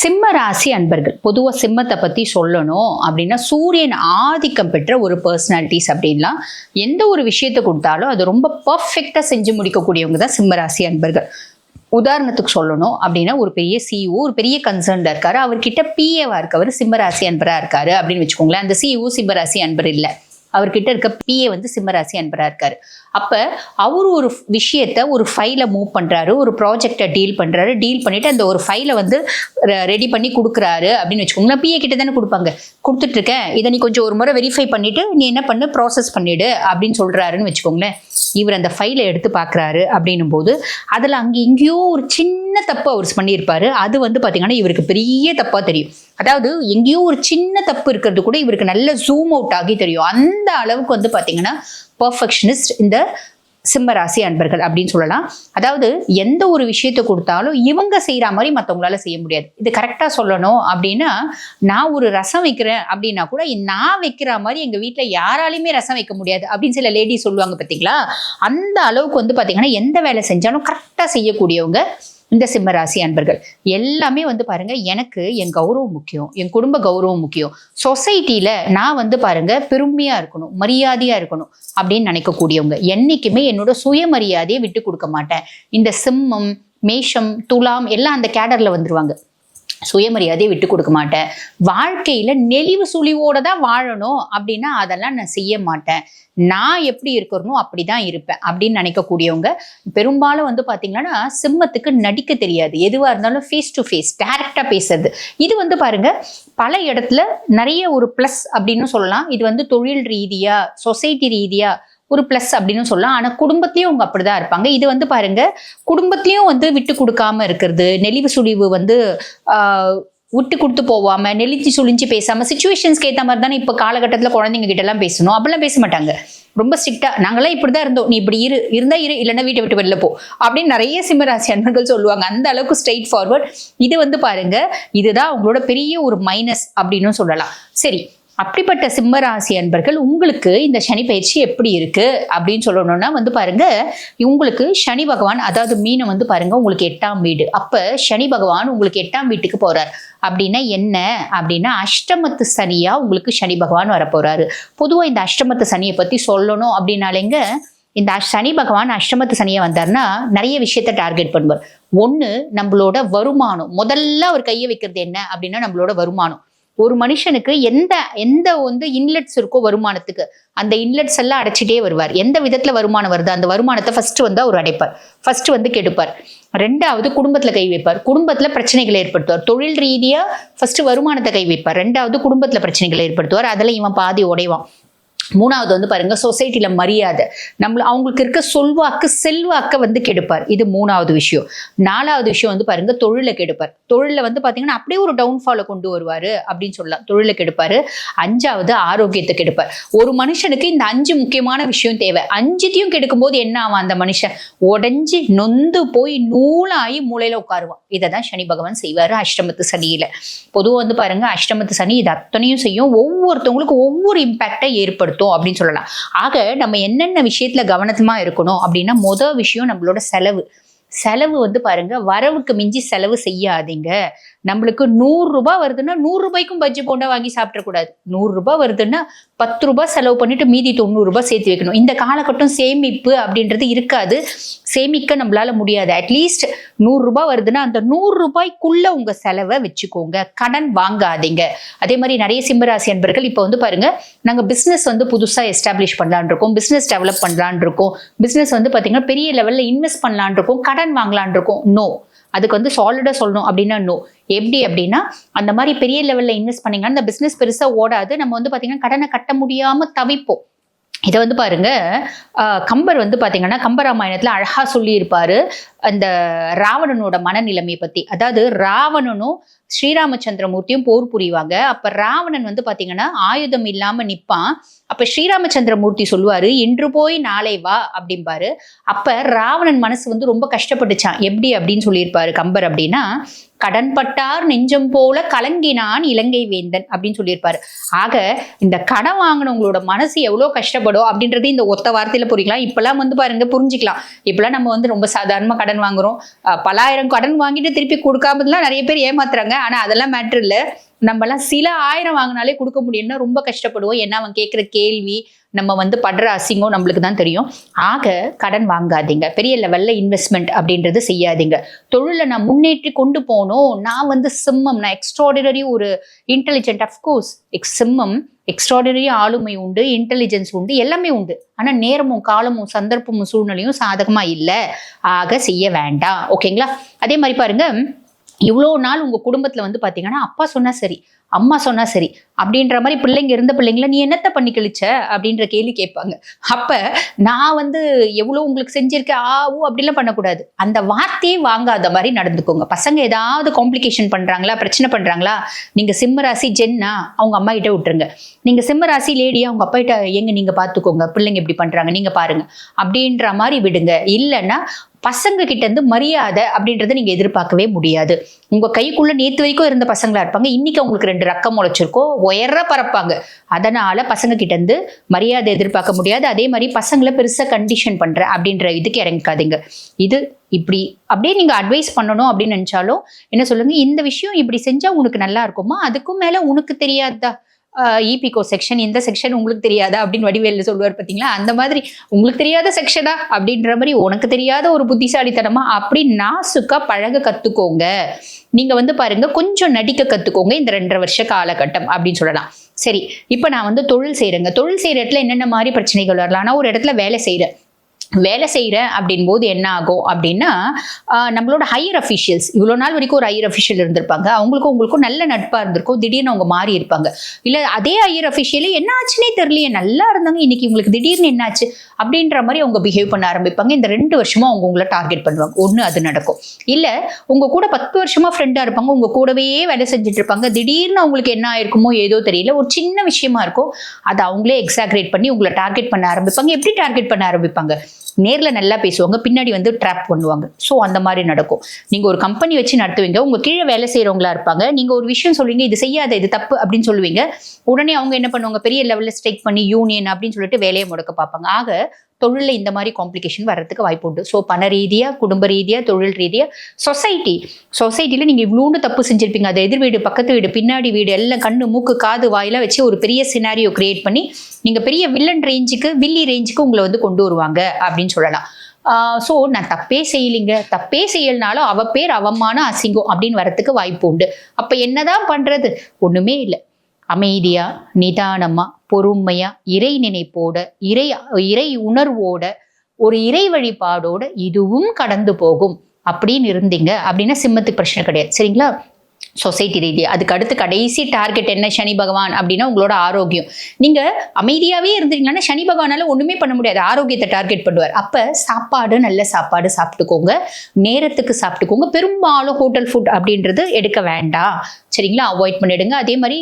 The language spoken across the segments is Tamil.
சிம்ம ராசி அன்பர்கள் பொதுவாக சிம்மத்தை பற்றி சொல்லணும் அப்படின்னா சூரியன் ஆதிக்கம் பெற்ற ஒரு பர்சனாலிட்டிஸ் அப்படின்லாம் எந்த ஒரு விஷயத்தை கொடுத்தாலும் அது ரொம்ப பர்ஃபெக்டாக செஞ்சு முடிக்கக்கூடியவங்க தான் சிம்ம ராசி அன்பர்கள். உதாரணத்துக்கு சொல்லணும் அப்படின்னா ஒரு பெரிய சிஇஓ ஒரு பெரிய கன்சர்ன்ல இருக்காரு. அவர்கிட்ட பிஏவா இருக்கவர் சிம்மராசி அன்பராக இருக்காரு அப்படின்னு வச்சுக்கோங்களேன். அந்த சிஇஓ சிம்மராசி அன்பர் இல்லை. அவர்கிட்ட இருக்க பிஏ வந்து சிம்மராசி அன்பராக இருக்காரு. அப்போ அவர் ஒரு விஷயத்த ஒரு ஃபைலை மூவ் பண்ணுறாரு ஒரு ப்ராஜெக்டை டீல் பண்ணுறாரு டீல் பண்ணிவிட்டு அந்த ஒரு ஃபைலை வந்து ரெடி பண்ணி கொடுக்குறாரு அப்படின்னு வச்சுக்கோங்களேன் பிஏ கிட்ட தானே கொடுப்பாங்க. கொடுத்துட்டு இருக்கேன் இதை நீ கொஞ்சம் ஒரு முறை வெரிஃபை பண்ணிவிட்டு நீ என்ன பண்ணு ப்ராசஸ் பண்ணிடு அப்படின்னு சொல்கிறாருன்னு வச்சுக்கோங்களேன். இவர் அந்த ஃபைலை எடுத்து பார்க்குறாரு அப்படின்னும் போது அதில் அங்கே எங்கேயோ ஒரு சின்ன சின்ன தப்பு அவர் பண்ணியிருப்பாரு. அது வந்து பார்த்தீங்கன்னா இவருக்கு பெரிய தப்பாக தெரியும். அதாவது எங்கேயோ ஒரு சின்ன தப்பு இருக்கிறது கூட இவருக்கு நல்ல ஜூம் அவுட் ஆகி தெரியும். அந்த அளவுக்கு வந்து பார்த்தீங்கன்னா பர்ஃபெக்ஷனிஸ்ட் இந்த சிம்மராசி அன்பர்கள் அப்படின்னு சொல்லலாம். அதாவது எந்த ஒரு விஷயத்தை கொடுத்தாலும் இவங்க செய்கிற மாதிரி மற்றவங்களால செய்ய முடியாது. இது கரெக்டாக சொல்லணும் அப்படின்னா நான் ஒரு ரசம் வைக்கிறேன் அப்படின்னா கூட நான் வைக்கிற மாதிரி எங்கள் வீட்டில் யாராலையுமே ரசம் வைக்க முடியாது அப்படின்னு சில லேடிஸ் சொல்லுவாங்க பார்த்தீங்களா அந்த அளவுக்கு வந்து பார்த்தீங்கன்னா எந்த வேலை செஞ்சாலும் கரெக்டாக செய்யக்கூடியவங்க இந்த சிம்மராசி அன்பர்கள் எல்லாமே வந்து பாருங்க எனக்கு என் கௌரவம் முக்கியம் என் குடும்ப கௌரவம் முக்கியம். சொசைட்டியில நான் வந்து பாருங்க பெருமையா இருக்கணும் மரியாதையா இருக்கணும் அப்படின்னு நினைக்கக்கூடியவங்க. என்னைக்குமே என்னோட சுயமரியாதையை விட்டு கொடுக்க மாட்டேன். இந்த சிம்மம் மேஷம் துலாம் எல்லாம் அந்த கேடர்ல வந்துருவாங்க. சுயமரியாதையை விட்டு கொடுக்க மாட்டேன். வாழ்க்கையில நெளிவு சுழிவோட தான் வாழணும் அப்படின்னா அதெல்லாம் நான் செய்ய மாட்டேன். நான் எப்படி இருக்கிறனோ அப்படிதான் இருப்பேன் அப்படின்னு நினைக்கக்கூடியவங்க பெரும்பாலும் வந்து பாத்தீங்கன்னா சிம்மத்துக்கு நடிக்க தெரியாது. எதுவா இருந்தாலும் ஃபேஸ் டு ஃபேஸ் டேரெக்டாக பேசுறது. இது வந்து பாருங்க பல இடத்துல நிறைய ஒரு ப்ளஸ் அப்படின்னு சொல்லலாம். இது வந்து தொழில் ரீதியா சொசைட்டி ரீதியா ஒரு ப்ளஸ் அப்படின்னு சொல்லலாம். ஆனால் குடும்பத்திலையும் அவங்க அப்படிதான் இருப்பாங்க. இது வந்து பாருங்க குடும்பத்திலையும் வந்து விட்டு கொடுக்காம இருக்கிறது நெளிவு சுழிவு வந்து விட்டு கொடுத்து போவாம நெளிஞ்சு சுழிஞ்சு பேசாம சுச்சுவேஷன்ஸ்க்கு ஏற்ற மாதிரி தானே இப்போ காலகட்டத்தில் குழந்தைங்க கிட்ட எல்லாம் பேசணும். அப்படிலாம் பேச மாட்டாங்க. ரொம்ப ஸ்ட்ரிக்டா நாங்களாம் இப்படிதான் இருந்தோம். நீ இப்படி இரு இருந்தா இரு இல்லைன்னா வீட்டை விட்டு வெளில போ அப்படின்னு நிறைய சிம்மராசி அன்பர்கள் சொல்லுவாங்க. அந்த அளவுக்கு ஸ்ட்ரெயிட் ஃபார்வர்ட் இது வந்து பாருங்க இதுதான் அவங்களோட பெரிய ஒரு மைனஸ் அப்படின்னு சொல்லலாம். சரி அப்படிப்பட்ட சிம்மராசி அன்பர்கள் உங்களுக்கு இந்த சனி பயிற்சி எப்படி இருக்கு அப்படின்னு சொல்லணும்னா வந்து பாருங்க உங்களுக்கு சனி பகவான் அதாவது மீனம் வந்து பாருங்க உங்களுக்கு எட்டாம் வீடு. அப்ப சனி பகவான் உங்களுக்கு எட்டாம் வீட்டுக்கு போறார். அப்படின்னா என்ன? அப்படின்னா அஷ்டமத்து சனியா உங்களுக்கு சனி பகவான் வரப்போறாரு. பொதுவா இந்த அஷ்டமத்து சனியை பத்தி சொல்லணும் அப்படின்னாலேங்க இந்த சனி பகவான் அஷ்டமத்து சனியை வந்தார்னா நிறைய விஷயத்த டார்கெட் பண்ணுவார். ஒன்று நம்மளோட வருமானம். முதல்ல அவர் கையை வைக்கிறது என்ன? அப்படின்னா நம்மளோட வருமானம். ஒரு மனுஷனுக்கு எந்த எந்த வந்து இன்லெட்ஸ் இருக்கோ வருமானத்துக்கு அந்த இன்லெட்ஸ் எல்லாம் அடைச்சிட்டே வருவார். எந்த விதத்துல வருமானம் வருது? அந்த வருமானத்தை ஃபர்ஸ்ட் வந்து அவர் அடைப்பார். ஃபர்ஸ்ட் வந்து கெடுப்பார். ரெண்டாவது குடும்பத்துல கை வைப்பார். குடும்பத்துல பிரச்சனைகளை ஏற்படுத்துவார். தொழில் ரீதியா ஃபர்ஸ்ட் வருமானத்தை கை வைப்பார். ரெண்டாவது குடும்பத்துல பிரச்சனைகளை ஏற்படுத்துவார். அதுல இவன் பாதி உடைவான். மூணாவது வந்து பாருங்க சொசைட்டியில மரியாதை. நம்மள அவங்களுக்கு இருக்க சொல்வாக்கு செல்வாக்க வந்து கெடுப்பார். இது மூணாவது விஷயம். நாலாவது விஷயம் வந்து பாருங்க தொழிலை கெடுப்பார். தொழில வந்து பாத்தீங்கன்னா அப்படியே ஒரு டவுன்ஃபாலை கொண்டு வருவார் அப்படின்னு சொல்லலாம். தொழிலை கெடுப்பாரு. அஞ்சாவது ஆரோக்கியத்தை கெடுப்பார். ஒரு மனுஷனுக்கு இந்த அஞ்சு முக்கியமான விஷயம் தேவை. அஞ்சுத்தையும் கெடுக்கும் போது என்ன ஆவான் அந்த மனுஷன்? உடஞ்சி நொந்து போய் நூலாகி மூளையில உட்காருவான். இதை தான் சனி பகவான் செய்வாரு அஷ்டமத்து சனியில. பொதுவாக வந்து பாருங்க அஷ்டமத்து சனி இது அத்தனையும் செய்யும். ஒவ்வொருத்தவங்களுக்கும் ஒவ்வொரு இம்பேக்டை மேம்படுத்தும் அப்படின்னு சொல்லலாம். ஆக நம்ம என்னென்ன விஷயத்துல கவனத்தமா இருக்கணும் அப்படின்னா மொதல் விஷயம் நம்மளோட செலவு. செலவு வந்து பாருங்க வரவுக்கு மிஞ்சி செலவு செய்யாதீங்க. நம்மளுக்கு நூறு ரூபாய் வருதுன்னா நூறு ரூபாய்க்கும் பஜ்ஜி போண்டா வாங்கி சாப்பிடக்கூடாது நூறு ரூபாய் வருதுன்னா பத்து ரூபாய் செலவு பண்ணிட்டு மீதி தொண்ணூறு ரூபாய் சேர்த்து வைக்கணும். இந்த காலகட்டம் சேமிப்பு அப்படின்றது இருக்காது. சேமிக்க நம்மளால முடியாது. அட்லீஸ்ட் நூறு ரூபாய் வருதுன்னா அந்த நூறு ரூபாய்க்குள்ள உங்க செலவை வச்சுக்கோங்க. கடன் வாங்காதீங்க. அதே மாதிரி நிறைய சிம்மராசி அன்பர்கள் இப்போ வந்து பாருங்க நாங்க பிசினஸ் வந்து புதுசா எஸ்டாப்ளிஷ் பண்ணலான் இருக்கோம். பிசினஸ் டெவலப் பண்ணலான் இருக்கோம். பிசினஸ் வந்து பாத்தீங்கன்னா பெரிய லெவல்ல இன்வெஸ்ட் பண்ணலான் இருக்கோம். கடன் வாங்கலான் இருக்கோம் நோ அதுக்கு வந்து சாலிடாக சொல்லணும் அப்படின்னா நோ எப்படி அப்படின்னா அந்த மாதிரி பெரிய லெவலில் இன்வெஸ்ட் பண்ணீங்கன்னா அந்த பிஸ்னஸ் பெருசாக ஓடாது. நம்ம வந்து பார்த்தீங்கன்னா கடனை கட்ட முடியாமல் தவிப்போம். இதை வந்து பாருங்க. கம்பர் வந்து பார்த்தீங்கன்னா கம்பராமாயணத்தில் அழகாக சொல்லியிருப்பாரு. அந்த ராவணனோட மனநிலைமையை பற்றி அதாவது ராவணனும் ஸ்ரீராமச்சந்திரமூர்த்தியும் போர் புரிவாங்க. அப்போ ராவணன் வந்து பார்த்தீங்கன்னா ஆயுதம் இல்லாமல் நிற்பான் அப்போ ஸ்ரீராமச்சந்திரமூர்த்தி சொல்லுவார் இன்று போய் நாளை வா அப்படிம்பாரு. அப்போ ராவணன் மனசு வந்து ரொம்ப கஷ்டப்பட்டுச்சான். எப்படி அப்படின்னு சொல்லியிருப்பாரு கம்பர் அப்படின்னா கடன்பட்டார் நெஞ்சம் போல கலங்கினான் இலங்கை வேந்தன் அப்படின்னு சொல்லியிருப்பாரு. ஆக இந்த கடன் வாங்கினவங்களோட மனசு எவ்வளோ கஷ்டப்படும் அப்படின்றது இந்த ஒத்த வார்த்தையில புரிக்கலாம் இப்பெல்லாம் வந்து பாருங்க புரிஞ்சுக்கலாம். இப்பெல்லாம் நம்ம வந்து ரொம்ப சாதாரணமா கடன் வாங்குறோம். பலாயிரம் கடன் வாங்கிட்டு திருப்பி கொடுக்காமதுலாம் நிறைய பேர் ஏமாத்துறாங்க. ஆனா அதெல்லாம் மேட்ரு இல்லை. நம்மலாம் சில ஆயிரம் வாங்கினாலே கொடுக்க முடியும்னா ரொம்ப கஷ்டப்படுவோம். ஏன்னா அவன் கேட்குற கேள்வி நம்ம வந்து படுற அசிங்கம் நம்மளுக்கு தான் தெரியும். ஆக கடன் வாங்காதீங்க. பெரிய லெவல்ல இன்வெஸ்ட்மெண்ட் அப்படின்றது செய்யாதீங்க. தொழிலை நான் முன்னேற்றி கொண்டு போகணும் நான் வந்து சிம்மம் நான் எக்ஸ்ட்ராடினரி ஒரு இன்டெலிஜென்ட் அஃப்கோர்ஸ் எக்ஸ் சிம்மம் எக்ஸ்ட்ராடினரி ஆளுமை உண்டு இன்டெலிஜென்ஸ் உண்டு எல்லாமே உண்டு. ஆனால் நேரமும் காலமும் சந்தர்ப்பமும் சூழ்நிலையும் சாதகமாக இல்லை. ஆக செய்ய வேண்டாம். ஓகேங்களா அதே மாதிரி பாருங்க இவ்வளோ நாள் உங்கள் குடும்பத்தில் வந்து பார்த்தீங்கன்னா அப்பா சொன்னால் சரி அம்மா சொன்னா சரி. அப்படின்ற மாதிரி பிள்ளைங்க இருந்த பிள்ளைங்கள நீ என்னத்த பண்ணி கழிச்ச? அப்படின்ற கேள்வி கேட்பாங்க. அப்ப நான் வந்து எவ்வளவு உங்களுக்கு செஞ்சிருக்கேன் ஆ அப்படிலாம் பண்ணக்கூடாது. அந்த வார்த்தையே வாங்காத மாதிரி நடந்துக்கோங்க. பசங்க ஏதாவது காம்ப்ளிகேஷன் பண்றாங்களா பிரச்சனை பண்றாங்களா நீங்க சிம்ம ராசி ஜென்னா அவங்க அம்மா கிட்ட விட்டுருங்க. நீங்க சிம்ம ராசி லேடியா அவங்க அப்பா கிட்ட எங்க நீங்க பாத்துக்கோங்க. பிள்ளைங்க இப்படி பண்றாங்க நீங்க பாருங்க. அப்படின்ற மாதிரி விடுங்க. இல்லைன்னா பசங்க கிட்ட இருந்து மரியாதை அப்படின்றத நீங்க எதிர்பார்க்கவே முடியாது. உங்க கைக்குள்ள நேத்து வரைக்கும் இருந்த பசங்களா இருப்பாங்க. இன்னைக்கு அவங்களுக்கு ரெண்டு ரக்கம் முளைச்சிருக்கோ உயர பறப்பாங்க அதனால பசங்க கிட்ட இருந்து மரியாதை எதிர்பார்க்க முடியாது. அதே மாதிரி பசங்களை பெருசா கண்டிஷன் பண்ற அப்படின்ற இதுக்கு இறங்கிக்காதீங்க இது இப்படி அப்படியே நீங்க அட்வைஸ் பண்ணணும் அப்படின்னு நினைச்சாலும் என்ன சொல்லுங்க இந்த விஷயம் இப்படி செஞ்சா உனக்கு நல்லா இருக்குமா? அதுக்கும் மேல உனக்கு தெரியாதா? இபிகோ செக்ஷன் இந்த செக்ஷன் உங்களுக்கு தெரியாதா அப்படின்னு வடிவேல சொல்லுவார் பார்த்தீங்களா அந்த மாதிரி உங்களுக்கு தெரியாத செக்ஷனா அப்படின்ற மாதிரி உனக்கு தெரியாத ஒரு புத்திசாலித்தனமா அப்படி நாசுக்கா பழக கத்துக்கோங்க. நீங்க வந்து பாருங்க கொஞ்சம் நடிக்க கத்துக்கோங்க இந்த ரெண்டரை வருஷ காலகட்டம் அப்படின்னு சொல்லலாம். சரி இப்போ நான் வந்து தொழில் செய்கிறேங்க தொழில் செய்கிற இடத்துல என்னென்ன மாதிரி பிரச்சனைகள் வரலாம்? நான் ஒரு இடத்துல வேலை செய்கிறேன் வேலை செய்கிறேன் அப்படின் போது என்ன ஆகும் அப்படின்னா நம்மளோட ஹையர் அஃபிஷியல்ஸ் இவ்வளோ நாள் வரைக்கும் ஒரு ஹையர் அஃபிஷியல் இருந்திருப்பாங்க. அவங்களுக்கும் உங்களுக்கும் நல்ல நட்பாக இருந்திருக்கும். திடீர்னு அவங்க மாறி இருப்பாங்க. இல்லை அதே ஹையர் அஃபிஷியலே என்ன ஆச்சுன்னே தெரியலையே நல்லா இருந்தாங்க இன்னைக்கு உங்களுக்கு திடீர்னு என்னாச்சு அப்படின்ற மாதிரி அவங்க பிஹேவ் பண்ண ஆரம்பிப்பாங்க. இந்த ரெண்டு வருஷமும் அவங்க உங்களை டார்கெட் பண்ணுவாங்க. ஒன்று அது நடக்கும். இல்லை உங்க கூட பத்து வருஷமா ஃப்ரெண்டாக இருப்பாங்க. உங்க கூடவே வேலை செஞ்சுட்டு இருப்பாங்க. திடீர்னு அவங்களுக்கு என்ன ஆயிருக்குமோ ஏதோ தெரியல. ஒரு சின்ன விஷயமா இருக்கும். அதை அவங்களே எக்ஸாக்ரேட் பண்ணி உங்களை டார்கெட் பண்ண ஆரம்பிப்பாங்க. எப்படி டார்கெட் பண்ண ஆரம்பிப்பாங்க? நேர்ல நல்லா பேசுவாங்க பின்னாடி வந்து ட்ராப் பண்ணுவாங்க. ஸோ அந்த மாதிரி நடக்கும். நீங்க ஒரு கம்பெனி வச்சு நடத்துவீங்க உங்க கீழே வேலை செய்கிறவங்களா இருப்பாங்க. நீங்க ஒரு விஷயம் சொல்லுவீங்க இது செய்யாத இது தப்பு அப்படின்னு சொல்லுவீங்க. உடனே அவங்க என்ன பண்ணுவாங்க பெரிய லெவலில் ஸ்ட்ரைக் பண்ணி யூனியன் அப்படின்னு சொல்லிட்டு வேலையை முடக்க பார்ப்பாங்க. ஆக தொழிலில் இந்த மாதிரி காம்ப்ளிகேஷன் வர்றதுக்கு வாய்ப்பு உண்டு. ஸோ பண ரீதியாக குடும்ப ரீதியாக தொழில் ரீதியாக சொசைட்டி சொசைட்டியில் நீங்கள் இவ்வளோன்னு தப்பு செஞ்சுருப்பீங்க. அது எதிர் வீடு பக்கத்து வீடு பின்னாடி வீடு எல்லாம் கண்ணு மூக்கு காது வாயிலாம் வச்சு ஒரு பெரிய சினாரியோ கிரியேட் பண்ணி நீங்கள் பெரிய வில்லன் ரேஞ்சுக்கு வில்லி ரேஞ்சுக்கு உங்களை வந்து கொண்டு வருவாங்க அப்படின்னு சொல்லலாம். ஸோ நான் தப்பே செய்யலைங்க. தப்பே செய்யலனாலும் அவ பேர் அவமான அசிங்கம் அப்படின்னு வரத்துக்கு வாய்ப்பு உண்டு. அப்போ என்னதான் பண்ணுறது ஒன்றுமே இல்லை. அமைதியாக நிதானமாக பொறுமையா இறை நினைப்போட இறை இறை உணர்வோட ஒரு இறை வழிபாடோட இதுவும் கடந்து போகும். அப்படின்னு இருந்தீங்க. அப்படின்னா சிம்மத்துக்கு பிரச்சனை கிடையாது. சரிங்களா? சொசைட்டி ரீதியாக அதுக்கு அடுத்து கடைசி டார்கெட் என்ன? சனி பகவான் அப்படின்னா உங்களோட ஆரோக்கியம். நீங்கள் அமைதியாகவே இருந்தீங்கன்னா சனி பகவானால் ஒன்றுமே பண்ண முடியாது. ஆரோக்கியத்தை டார்கெட் பண்ணுவார். அப்போ சாப்பாடு நல்ல சாப்பாடு சாப்பிட்டுக்கோங்க. நேரத்துக்கு சாப்பிட்டுக்கோங்க. பெரும்பாலும் ஹோட்டல் ஃபுட் அப்படின்றது எடுக்க வேண்டாம். சரிங்களா? அவாய்ட் பண்ணிடுங்க. அதே மாதிரி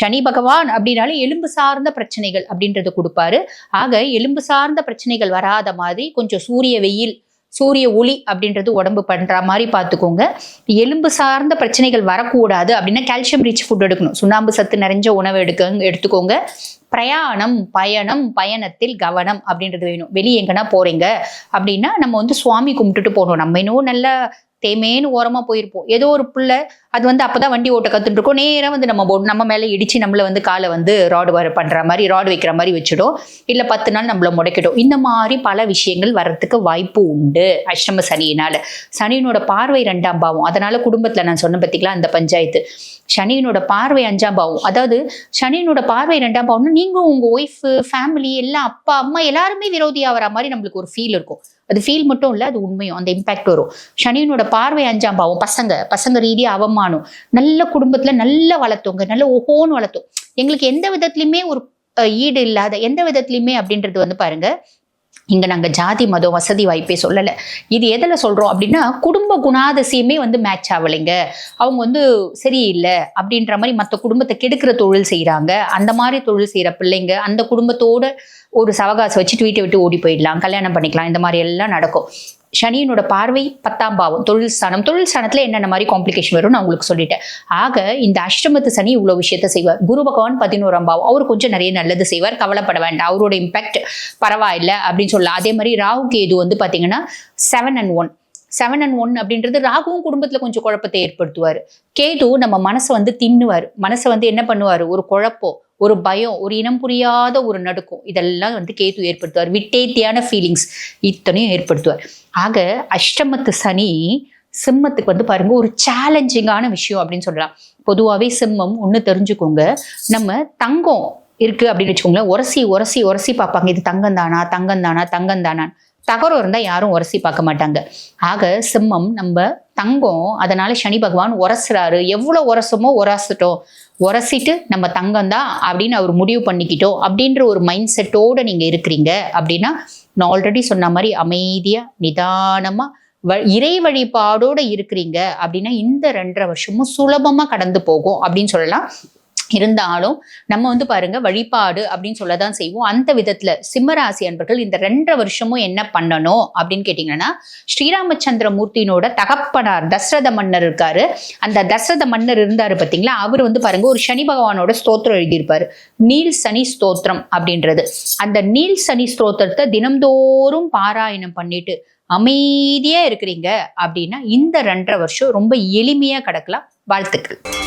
சனி பகவான் அப்படின்னாலே எலும்பு சார்ந்த பிரச்சனைகள் அப்படின்றது கொடுப்பாரு. ஆக எலும்பு சார்ந்த பிரச்சனைகள் வராத மாதிரி கொஞ்சம் சூரிய வெயில் சூரிய ஒளி அப்படின்றது உடம்பு பண்ற மாதிரி பார்த்துக்கோங்க. எலும்பு சார்ந்த பிரச்சனைகள் வரக்கூடாது அப்படின்னா கால்சியம் ரிச் ஃபுட் எடுக்கணும். சுண்ணாம்பு சத்து நிறைஞ்ச உணவு எடுக்க எடுத்துக்கோங்க. பிரயாணம் பயணம் பயணத்தில் கவனம் அப்படின்றது வேணும். வெளியே எங்கன்னா போறீங்க அப்படின்னா நம்ம வந்து சுவாமி கும்பிட்டுட்டு போகணும். நம்ம இன்னும் நல்ல தேமேன்னு ஓரமா போயிருப்போம். ஏதோ ஒரு புள்ள அது வந்து அப்பதான் வண்டி ஓட்ட கத்துட்டு இருக்கோம் நேரா வந்து நம்ம போ- நம்ம மேல இடிச்சு நம்மள வந்து காலை வந்து ராடு வர பண்ற மாதிரி ராடு வைக்கிற மாதிரி வச்சிடும். இல்ல பத்து நாள் நம்மள முடக்கிடும். இந்த மாதிரி பல விஷயங்கள் வர்றதுக்கு வாய்ப்பு உண்டு. அஷ்டம சனியினால. சனியினோட பார்வை ரெண்டாம் பாவம். அதனால குடும்பத்துல நான் சொன்ன பத்திக்கலாம் அந்த பஞ்சாயத்து. சனியினோட பார்வை அஞ்சாம் பாவம். அதாவது சனியினோட பார்வை ரெண்டாம் பாவம்னா நீங்க உங்க ஒய்ஃபு ஃபேமிலி எல்லாம் அப்பா அம்மா எல்லாருமே விரோதி ஆகிற மாதிரி நம்மளுக்கு ஒரு ஃபீல் இருக்கும். அது ஃபீல் மட்டும் இல்லை அது உண்மையும் அந்த இம்பாக்ட் வரும். சனியனோட பார்வை அஞ்சாம் பாவம் பசங்க பசங்க ரீதியா அவமானம் நல்ல குடும்பத்துல நல்ல வளர்த்தோங்க நல்ல ஓஹோன்னு வளர்த்தோம். எங்களுக்கு எந்த விதத்துலையுமே ஒரு அஹ், ஈடு இல்லாத எந்த விதத்துலையுமே அப்படின்றது வந்து பாருங்க இங்கே நாங்கள் ஜாதி மதம் வசதி வாய்ப்பே சொல்லலை. இது எதில் சொல்கிறோம் அப்படின்னா குடும்ப குணாதிசயமே வந்து மேட்ச் ஆகலைங்க அவங்க வந்து சரியில்லை அப்படின்ற மாதிரி மற்ற குடும்பத்தை கெடுக்கிற தொழில் செய்கிறாங்க அந்த மாதிரி தொழில் செய்கிற பிள்ளைங்க அந்த குடும்பத்தோட ஒரு சவகாசம் வச்சுட்டு வீட்டை விட்டு ஓடி போயிடலாம். கல்யாணம் பண்ணிக்கலாம். இந்த மாதிரி எல்லாம் நடக்கும். சனியினோட பார்வை பத்தாம் பாவம். தொழில் ஸ்தானம். தொழில் ஸ்தானத்துல என்னென்ன மாதிரி காம்ப்ளிகேஷன் வரும் நான் உங்களுக்கு சொல்லிட்டேன். ஆக இந்த அஷ்டமத்து சனி இவ்வளவு விஷயத்த செய்வார். குரு பகவான் பதினோராம் பாவம். அவர் கொஞ்சம் நிறைய நல்லது செய்வார். கவலைப்பட வேண்டாம். அவரோட இம்பாக்ட் பரவாயில்ல அப்படின்னு சொல்லலாம். அதே மாதிரி ராகு கேது வந்து பாத்தீங்கன்னா seven and one seven and one அப்படின்றது ராகுவும் குடும்பத்துல கொஞ்சம் குழப்பத்தை ஏற்படுத்துவார். கேது நம்ம மனசை வந்து தின்னுவார். மனசை வந்து என்ன பண்ணுவார்? ஒரு குழப்பம் ஒரு பயம் ஒரு இனம் புரியாத ஒரு நடுக்கம் இதெல்லாம் வந்து கேது ஏற்படுத்துவார். விட்டேத்தியான ஃபீலிங்ஸ் இத்தனையும் ஏற்படுத்துவார். ஆக அஷ்டமத்து சனி சிம்மத்துக்கு வந்து பாருங்க ஒரு சேலஞ்சிங்கான விஷயம் அப்படின்னு சொல்லலாம். பொதுவாகவே சிம்மம் ஒன்று தெரிஞ்சுக்கோங்க. நம்ம தங்கம் இருக்கு அப்படின்னு வச்சுக்கோங்களேன். உரசி உரசி உரசி பார்ப்பாங்க. இது தங்கம் தானா தங்கம் தானா தங்கம் தானா தகரம் இருந்தால் யாரும் உரசி பார்க்க மாட்டாங்க. ஆக சிம்மம் நம்ம தங்கம் அதனால சனி பகவான் உரசுறாரு. எவ்வளோ உரசுமோ உரசிட்டோம். உரசிட்டு நம்ம தங்கம் தான் அப்படின்னு அவர் முடிவு பண்ணிக்கிட்டோம். அப்படின்ற ஒரு மைண்ட் செட்டோட நீங்க இருக்கிறீங்க அப்படின்னா நான் ஆல்ரெடி சொன்ன மாதிரி அமைதியா நிதானமா வ- இறை வழிபாடோட இருக்கிறீங்க அப்படின்னா இந்த ரெண்டரை வருஷமும் சுலபமா கடந்து போகும் அப்படின்னு சொல்லலாம். இருந்தாலும் நம்ம வந்து பாருங்க வழிபாடு அப்படின்னு சொல்லதான் செய்வோம். அந்த விதத்துல சிம்மராசி அன்பர்கள் இந்த ரெண்டரை வருஷமும் என்ன பண்ணணும் அப்படின்னு கேட்டீங்கன்னா ஸ்ரீராமச்சந்திர மூர்த்தியினோட தகப்பனார் தசரத மன்னர் இருக்காரு. அந்த தசரத மன்னர் இருந்தாரு பாத்தீங்களா? அவர் வந்து பாருங்க ஒரு சனி பகவானோட ஸ்தோத்திரம் எழுதியிருப்பாரு. நீல் சனி ஸ்தோத்திரம் அப்படின்றது. அந்த நீல் சனி ஸ்தோத்திரத்தை தினம்தோறும் பாராயணம் பண்ணிட்டு அமைதியா இருக்கிறீங்க அப்படின்னா இந்த ரெண்டரை வருஷம் ரொம்ப எளிமையா கிடக்கலாம். வாழ்த்துக்கள்.